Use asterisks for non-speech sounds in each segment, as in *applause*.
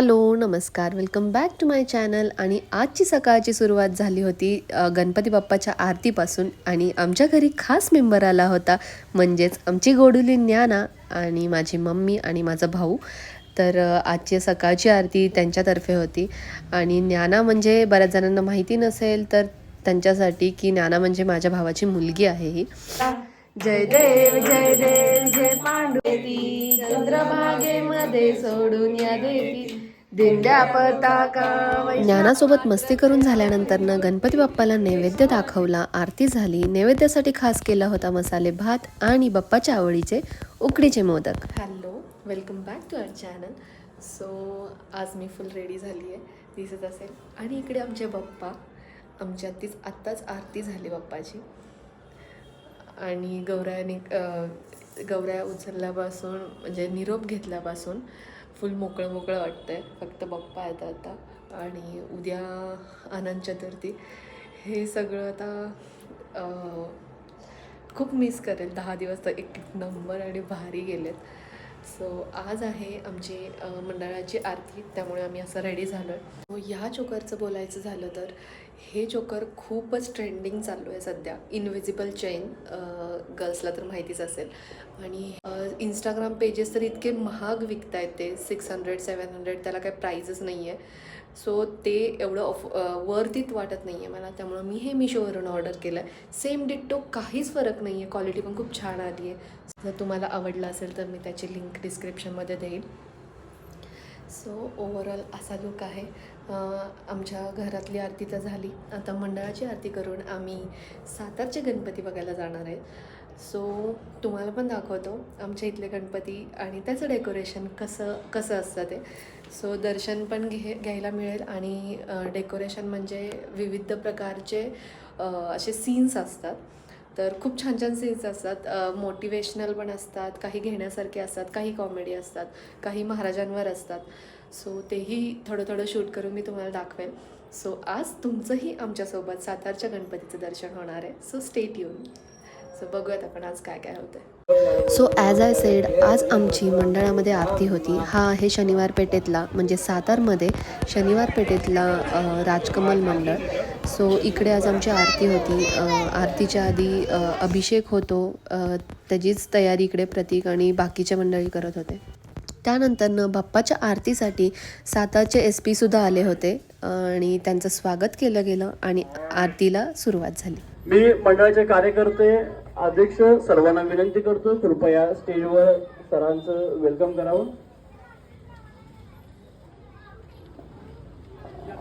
Hello नमस्कार. Welcome back to my channel आणि आजची सकाळची सुरुवात झाली होती गणपती बाप्पाच्या आरतीपासून. आणि आमच्या घरी खास मेंबर आला होता म्हणजेच आमची गोडुली ज्ञाना आणि माझी मम्मी आणि माझा भाऊ. तर आजची सकाळची आरती त्यांच्यातर्फे होती. आणि ज्ञाना म्हणजे बऱ्याच जणांना माहिती नसेल तर त्यांच्यासाठी की ज्ञाना म्हणजे माझ्या भावाची मुलगी आहे ही. जय देव जय देव जय पांडुरेती चंद्रभागेमध्ये सोडून या देवी. ज्ञानासोबत मस्ती करून झाल्यानंतर गणपती बाप्पाला नैवेद्य दाखवला आरती झाली. नैवेद्यासाठी खास केला होता मसाले भात आणि बाप्पाच्या आवडीचे उकडीचे modak. Hello welcome back to our channel. So आज मी फुल रेडी झाली आहे दिसत असेल. आणि इकडे आमचे बाप्पा आमच्या तीच आत्ताच आरती झाली बाप्पाची. आणि गौरायाने गवऱ्या उचलल्यापासून म्हणजे निरोप घेतल्यापासून फुल मोकळं मोकळं वाटतं आहे फक्त बाप्पा येतात आता आणि उद्या अनंत चतुर्थी. हे सगळं आता खूप मिस करेल. दहा दिवस तर एक नंबर आणि भारी गेलेत. सो आज आहे आमची मंडळाची आरती. त्यामुळे आम्ही असं रेडी झालो आहे ह्या हो, चोकरचं बोलायचं झालं तर हे चोकर खूपच ट्रेंडिंग चालू आहे सध्या. इनविजिबल चेन गर्ल्सला तर माहितीच असेल. आणि इंस्टाग्राम पेजेस तर इतके महाग विकत आहेत ते सिक्स हंड्रेड सेवन हंड्रेड त्याला काही प्राईजच नाही आहे सो ते एवढं ऑफ वर्थित वाटत नाही आहे मला. त्यामुळं मी हे मिशोवरून ऑर्डर केलं आहे सेम डिट्टो काहीच फरक नाही आहे क्वालिटी पण खूप छान आली आहे. जर तुम्हाला आवडलं असेल तर मी त्याची लिंक डिस्क्रिप्शनमध्ये देईन सो ओव्हरऑल असा लुक आहे. आमच्या घरातली आरती तर झाली. आता मंडळाची आरती करून आम्ही सातारचे गणपती बघायला जाणार आहे. सो तुम्हाला पण दाखवतो आमच्या इथले गणपती आणि त्याचं डेकोरेशन कसं कसं असतं ते. सो दर्शन पण घे घ्यायला मिळेल आणि डेकोरेशन म्हणजे विविध प्रकारचे असे सीन्स असतात. तर खूप छान छान सीन्स असतात. मोटिवेशनल पण असतात काही घेण्यासारखे असतात काही कॉमेडी असतात काही महाराजांवर असतात. सो तेही थोडं थोडं शूट करून मी तुम्हाला दाखवेन सो आज तुमचंही आमच्यासोबत सातारच्या गणपतीचं दर्शन होणार आहे. सो स्टेट येऊन सो बघूयात आपण आज काय काय होतं सो ॲज आय सेड आज आमची मंडळामध्ये आरती होती. हा आहे शनिवार पेठेतला म्हणजे सातारमध्ये शनिवार पेठेतला राजकमल मंडळ. सो इकडे आज आमची आरती होती. आरतीच्या आधी अभिषेक होतो. त्याचीच तयारी इकडे प्रतीक आणि बाकीच्या मंडळी करत होते. त्यानंतरनं बाप्पाच्या आरतीसाठी सातारचे एस पीसुद्धा आले होते. आणि त्यांचं स्वागत केलं गेलं आणि आरतीला सुरुवात झाली. मी मंडळाचे कार्यकर्ते अध्यक्ष सर्वांना विनंती करतो कृपया स्टेजवर सरांचं वेलकम करावं.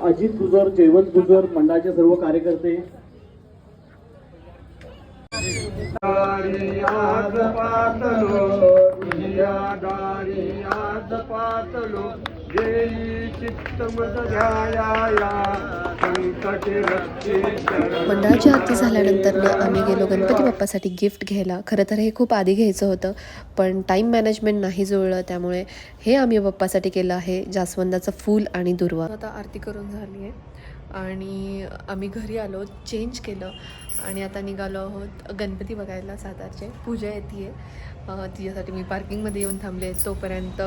अजित गुजर जयवंत गुजर मंडळाचे सर्व कार्यकर्ते. आज पातलो दारी आज पातलो. चित्त मद मंडळाची आरती झाल्यानंतर आम्ही गेलो गणपती बाप्पासाठी गिफ्ट घ्यायला. खरं तर हे खूप आधी घ्यायचं होतं पण टाईम मॅनेजमेंट नाही जुळलं त्यामुळे हे आम्ही बाप्पासाठी केलं आहे जास्वंदाचं फूल आणि दुर्वा. आता आरती करून झाली आहे. आणि आम्ही घरी आलो चेंज केलं आणि आता निघालो आहोत गणपती बघायला सातारचे. पूजा येते आहे तिच्यासाठी मी पार्किंगमध्ये येऊन थांबले तोपर्यंत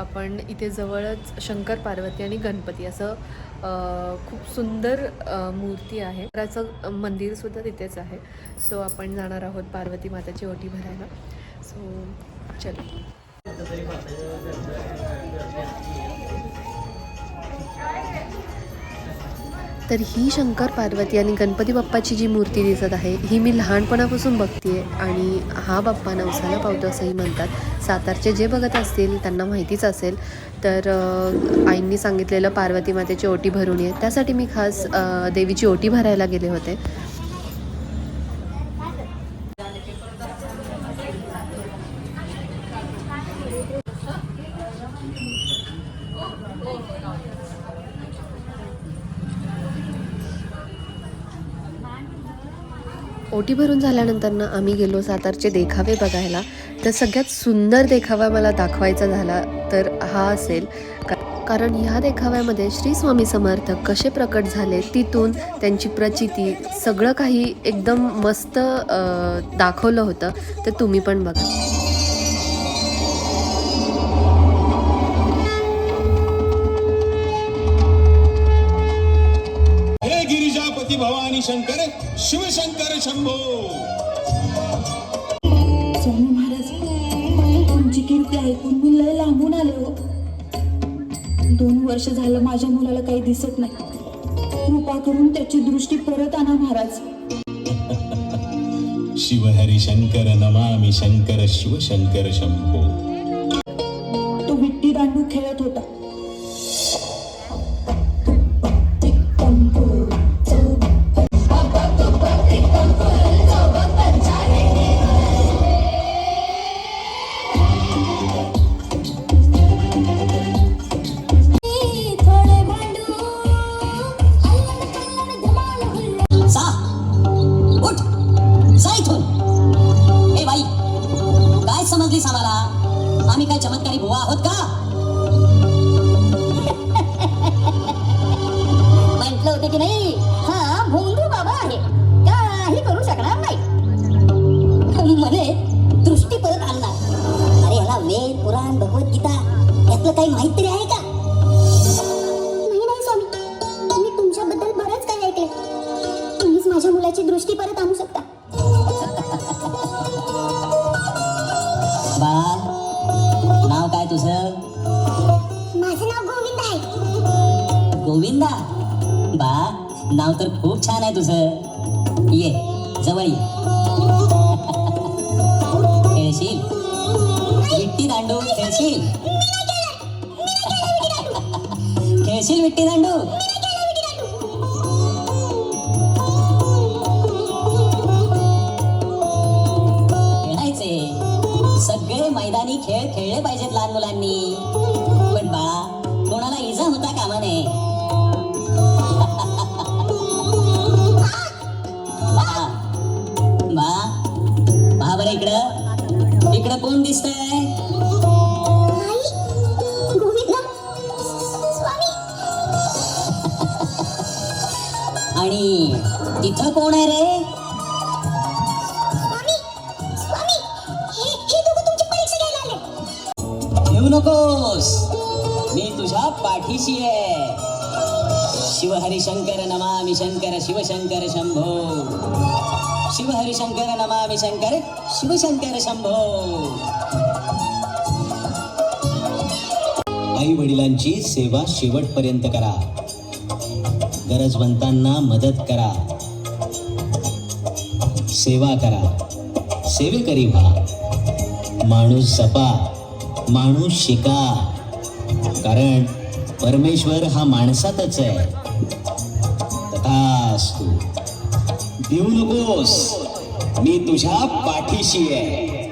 आपण इथे जवळच शंकर पार्वती आणि गणपती असं खूप सुंदर मूर्ती आहे. त्याचं मंदिरसुद्धा तिथेच आहे. सो आपण जाणार आहोत पार्वती माताची ओटी भरायला. सो चल. तर ही शंकर पार्वती आणि गणपती बाप्पाची जी मूर्ती दिसत आहे ही मी लहानपणापासून बघते आणि हा बाप्पा नवसाला पावतो असंही म्हणतात. सातारचे जे बघत असतील त्यांना माहितीच असेल. तर आईंनी सांगितलेलं पार्वती मातेची ओटी भरून ये. त्यासाठी मी खास देवीची ओटी भरायला गेले होते. ओटी भरून झाल्यानंतर ना आम्ही गेलो सातारचे देखावे बघायला. तर सगळ्यात सुंदर देखावा मला दाखवायचा झाला तर हा असेल. का कारण ह्या देखाव्यामध्ये श्री स्वामी समर्थ कसे प्रकट झाले तिथून त्यांची प्रचिती सगळं काही एकदम मस्त दाखवलं होतं. तर तुम्ही पण बघा. शंकर शिवशंकर शंभो. स्वामी महाराज तुमची कीर्ती ऐकून मी लय लांबून आले. हो दोन वर्ष झालं माझ्या मुलाला काही दिसत नाही. कृपा करून त्याची दृष्टी परत आणा महाराज. शिवहरी शंकर नमामि शंकर शिवशंकर शंभो. छान आहे तुझं. ये जवळ ये. *laughs* खेळशील? विट्टी दांडू खेळशील? *laughs* खेळशील विट्टी दांडू? खेळायचे. सगळे मैदानी खेळ खेळले पाहिजेत लहान मुलांनी. आणि तिथं कोण आहे रे? घेऊ नकोस. मी तुझ्या पाठीशी आहे. शिवहरी शंकर नमामि शंकर शिवशंकर शंभो. शिवहरी शंकर नमामि शंकर शिवशंकर शंभो. आई वडिलांची सेवा शेवटपर्यंत करा. गरजवंतांना मदत करा. सेवा करा. सेवेकरी व्हा. माणूस जपा. माणूस शिका. कारण परमेश्वर हा माणसातच आहे. तथास्तु. देऊ नकोस. मी तुझ्या पाठीशी आहे.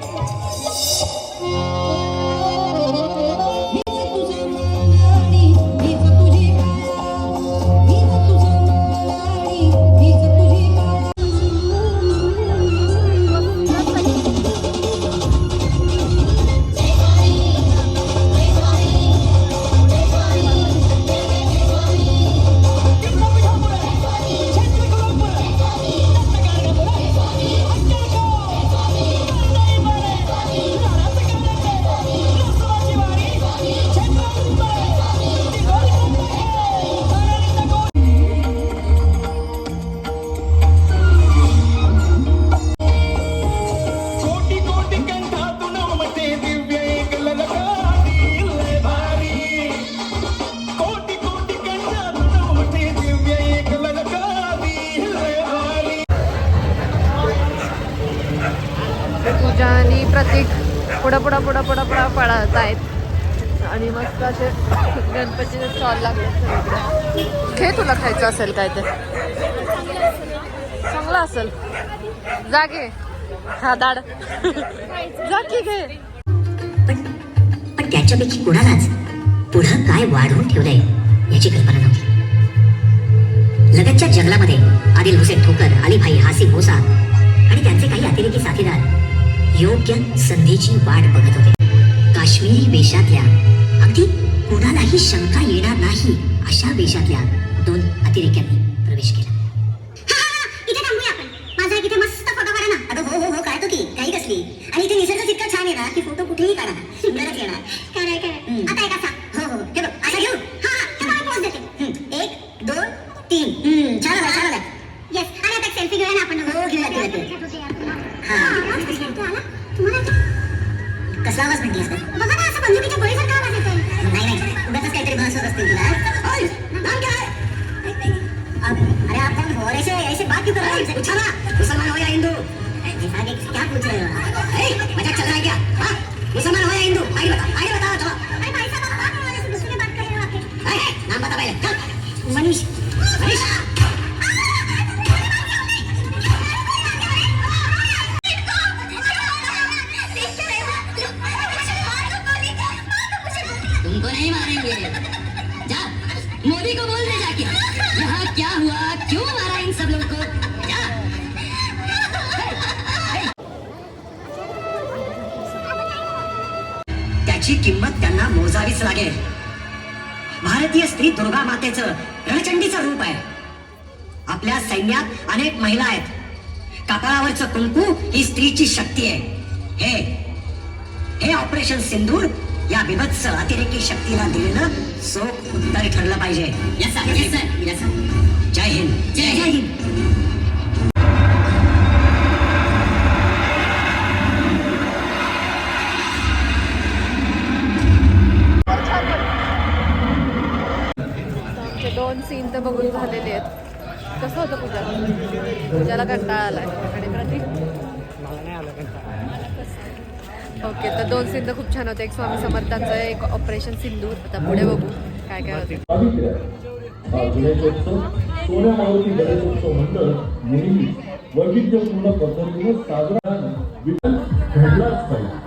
पुढं पुढं पुढं पुढं पुढं पळत आहेत. आणि मस्त असे गणपतीचे स्टॉल लागले सगळीकडे. घे तुला खायचं असेल काय ते. चांगलं असेल. जा घे. हा दाड जा घे. पण पण त्याच्यापैकी कोणालाच पुढं काय वाढवून ठेवलंय याची कल्पना नव्हती. लगतच्या जंगलामध्ये आदिल हुसेन ठोकर अलीभाई हासिम मोसा आणि त्यांचे काही अतिरेकी साथीदार योग्य संधीची वाट बघत होते. काश्मीरी वेशातल्या अगदी कुणालाही शंका येणार नाही अशा वेशातल्या दोन अतिरेक्यांनी. चल आपल्या सैन्यात अनेक महिला आहेत. कपाळावरचं कुंकू ही स्त्रीची शक्ती आहे. हे हे ऑपरेशन सिंदूर या बिभत्स अतिरेकी शक्तीला दिलेलं सोख उत्तर ठरलं पाहिजे. जय हिंद. जय जय हिंद. दोन सीन तर बघून झालेले आहेत. कसं होतं पूजा पूजाला कंटाळा आलाय. आणि प्रतीक ओके तर दोन सिंध खूप छान होते. एक स्वामी समर्थांचं एक ऑपरेशन सिंदूर. आता पुढे बघू काय काय होते. वैविध्यपूर्ण पद्धतीने साजरा घडलाच पाहिजे.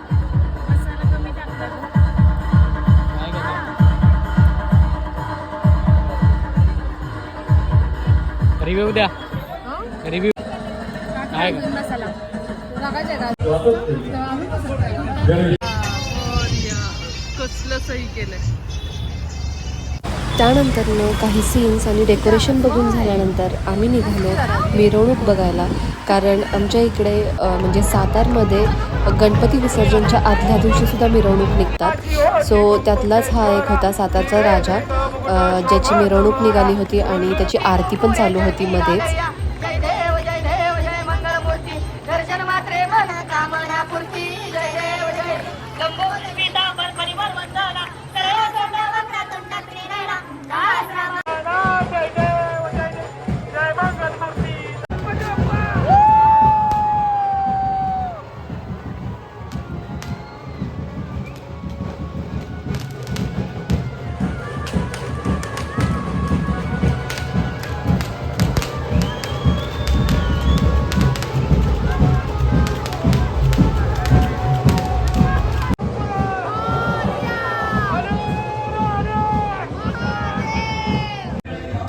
रिव्ह्यू द्या. रिव्ह्यू गणेश कसलं सही केलंय? त्यानंतरनं काही सीन्स आणि डेकोरेशन बघून झाल्यानंतर आम्ही निघालो मिरवणूक बघायला. कारण आमच्या इकडे म्हणजे सातारमध्ये गणपती विसर्जनच्या आदल्या दिवशी सुद्धा मिरवणूक निघतात. सो त्यातलाच हा एक होता सातारचा राजा ज्याची मिरवणूक निघाली होती आणि त्याची आरती पण चालू होती मध्येच.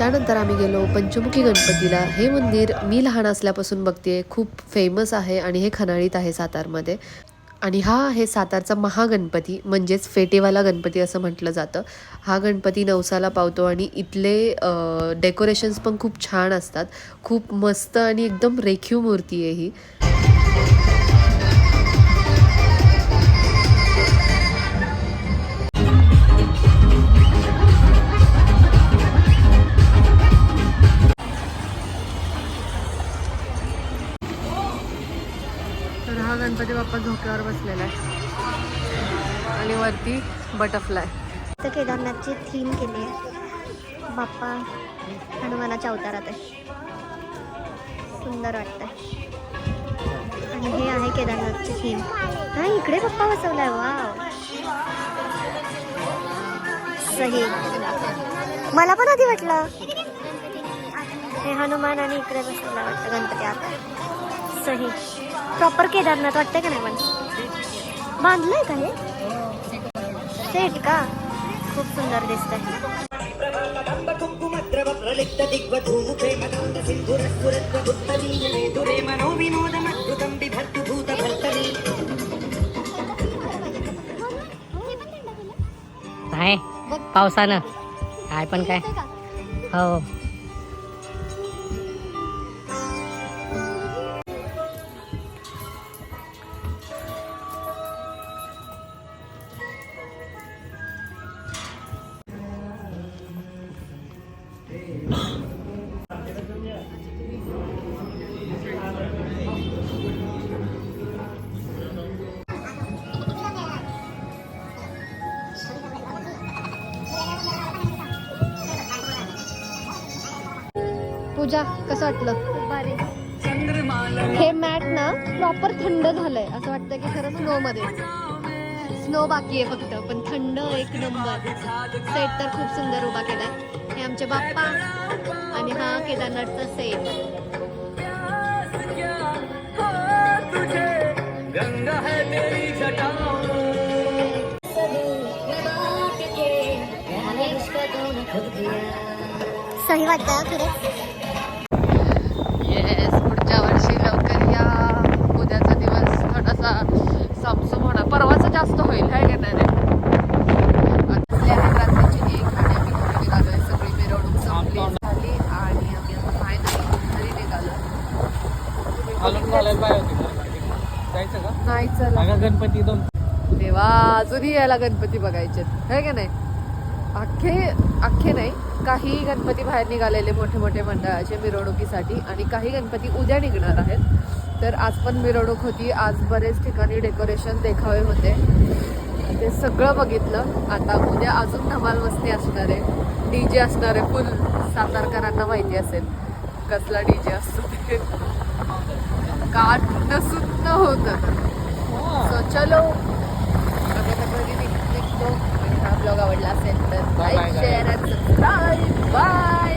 त्यानंतर आम्ही गेलो पंचमुखी गणपतीला. हे मंदिर मी लहान असल्यापासून बघते खूप फेमस आहे आणि हे खनाळीत आहे सातारमध्ये. आणि हा आहे सातारचा महागणपती म्हणजेच फेटेवाला गणपती असं म्हटलं जातं. हा गणपती नवसाला पावतो आणि इथले डेकोरेशन्स पण खूप छान असतात. खूप मस्त आणि एकदम रेखीव मूर्ती आहे ही. हा झोक्यावर बसलेला आहे आणि वरती बटरफ्लाय तर केदारनाथची थीम केली आहे. बाप्पा हनुमानाच्या अवतारात आहे. सुंदर वाटतंय. आणि हे आहे केदारनाथची थीम हा इकडे बाप्पा बसवलाय. वा सही मला पण आधी वाटलं. हे हनुमान आणि इकडे बसवला वाटतं. गणपती आता. सही प्रॉपर केदारनाथ वाटतंय का नाही पण? बांधलंय का हे? सेट का? खूप सुंदर दिसत आहे पावसानं. काय पण काय? हो. पूजा कसं वाटलं? हे मॅट ना प्रॉपर थंड झालंय. असं वाटतं की खरं स्नो मध्ये. स्नो बाकी आहे फक्त पण थंड एक नंबर सेट तर खूप सुंदर उभा केलाय. हे आमचे बाप्पा आणि हा केदारनाथचा सेट सही वाटतं खरंच येस पुढच्या वर्षी लवकर या उद्याचा दिवस थोडासा सामसूम होणार परवाचा जास्त होईल काय घेणार आपल्या रात्रीची एक आणि आम्ही घरी निघालोय सगळी मिरवणूक संपली झाली आणि आम्ही आता फायनली घरी निघालो घालून घालायला पाहिजे होती जायचं का नाही चला अगं गणपती दोन देवा अजूनही याला गणपती बघायचे आहे का नाही? अख्खे अख्खे नाही काही गणपती बाहेर निघालेले मोठे मोठे मंडळाचे मिरवणुकीसाठी आणि काही गणपती उद्या निघणार आहेत. तर आज पण मिरवणूक होती आज बरेच ठिकाणी डेकोरेशन देखावे होते. ते सगळं बघितलं. आता उद्या अजून धमाल मस्ती असणार आहे. डी जे असणार आहे फुल सातारकरांना माहिती असेल. कसला डी जे असतो ते. काट सुन्न होतं. सो चलो आम्ही आता घरी निघ- निघतो आणि हा ब्लॉग आवडला असेल तर लाईक. Share subscribe bye